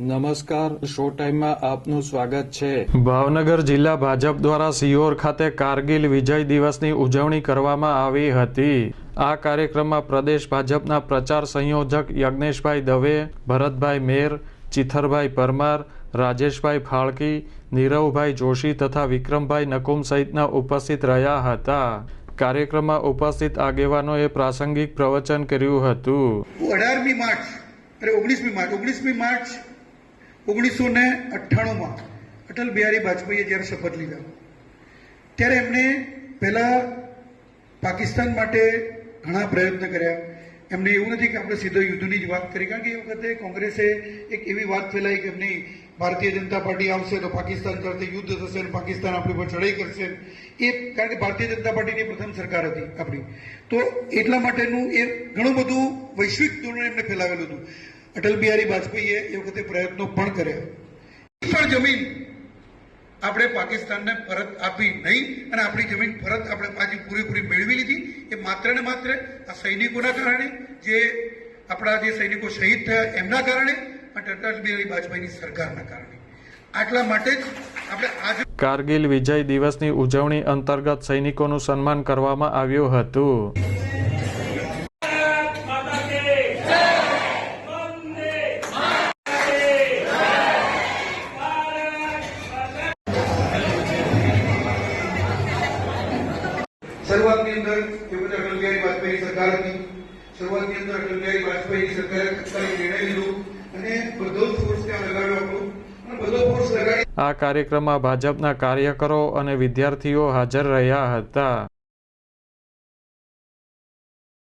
નમસ્કાર શો ટાઈમમાં આપનું સ્વાગત છે. ભાવનગર જિલ્લા ભાજપ દ્વારા સિયોર ખાતે કારગિલ વિજય દિવસની ઉજવણી કરવામાં આવી હતી. આ કાર્યક્રમમાં પ્રદેશ ભાજપના પ્રચાર સંયોજક યજ્ઞેશભાઈ દવે ભરતભાઈ મેર ચિથરભાઈ પરમાર રાજેશભાઈ ફાળકી નીરવભાઈ જોશી તથા વિક્રમભાઈ નકુમ સહિતના ઉપસ્થિત રહ્યા હતા. કાર્યક્રમમાં ઉપસ્થિત આગેવાનોએ પ્રાસંગિક પ્રવચન કર્યું હતું. અઢારમી માર્ચ અરે ઓગણીસમી માર્ચ ઓગણીસમી માર્ચ ઓગણીસો ને અઠ્ઠાણુંમાં અટલ બિહારી વાજપેયીએ જ્યારે શપથ લીધા, ત્યારે એમણે પહેલા પાકિસ્તાન માટે ઘણા પ્રયત્ન કર્યા. એમને એવું નથી કે આપણે સીધો યુદ્ધની જ વાત કરી, કારણ કે એ વખતે કોંગ્રેસે એક એવી વાત ફેલાઈ કે એમની ભારતીય જનતા પાર્ટી આવશે તો પાકિસ્તાન સાથે યુદ્ધ થશે અને પાકિસ્તાન આપણી પર ચઢાઈ કરશે. એ કારણ કે ભારતીય જનતા પાર્ટીની પ્રથમ સરકાર હતી આપણી. તો એટલા માટેનું એ ઘણું બધું વૈશ્વિક ધોરણે એમને ફેલાવેલું હતું. અટલ બિહારી વાજપેયીએ એ વખતે પ્રયત્નો પણ કર્યા. પણ જમીન આપણે પાકિસ્તાનને પરત આપી નહીં અને આપણી જમીન પરત આપણે પાછી પૂરેપૂરી મેળવી લીધી. એ માત્ર ને માત્ર આ સૈનિકોના કારણે, જે આપણા જે સૈનિકો શહીદ થયા એમના કારણે અને અટલ બિહારી વાજપેયીની સરકારના કારણે. આટલા માટે જ આપણે આજે કારગિલ વિજય દિવસની ઉજવણી અંતર્ગત સૈનિકોનું સન્માન કરવામાં આવ્યું હતું. શરૂઆતની અંદર એ વખતે અટલ બિહારી વાજપેયી સરકાર હતી શરૂઆતની અંદર અટલ વાજપેયી સરકારે તત્કાલીન નિર્ણય લીધો અને બધો જ ફોર્સ ત્યાં લગાડ્યો હતો. આ કાર્યક્રમમાં ભાજપના કાર્યકરો અને વિદ્યાર્થીઓ હાજર રહ્યા હતા.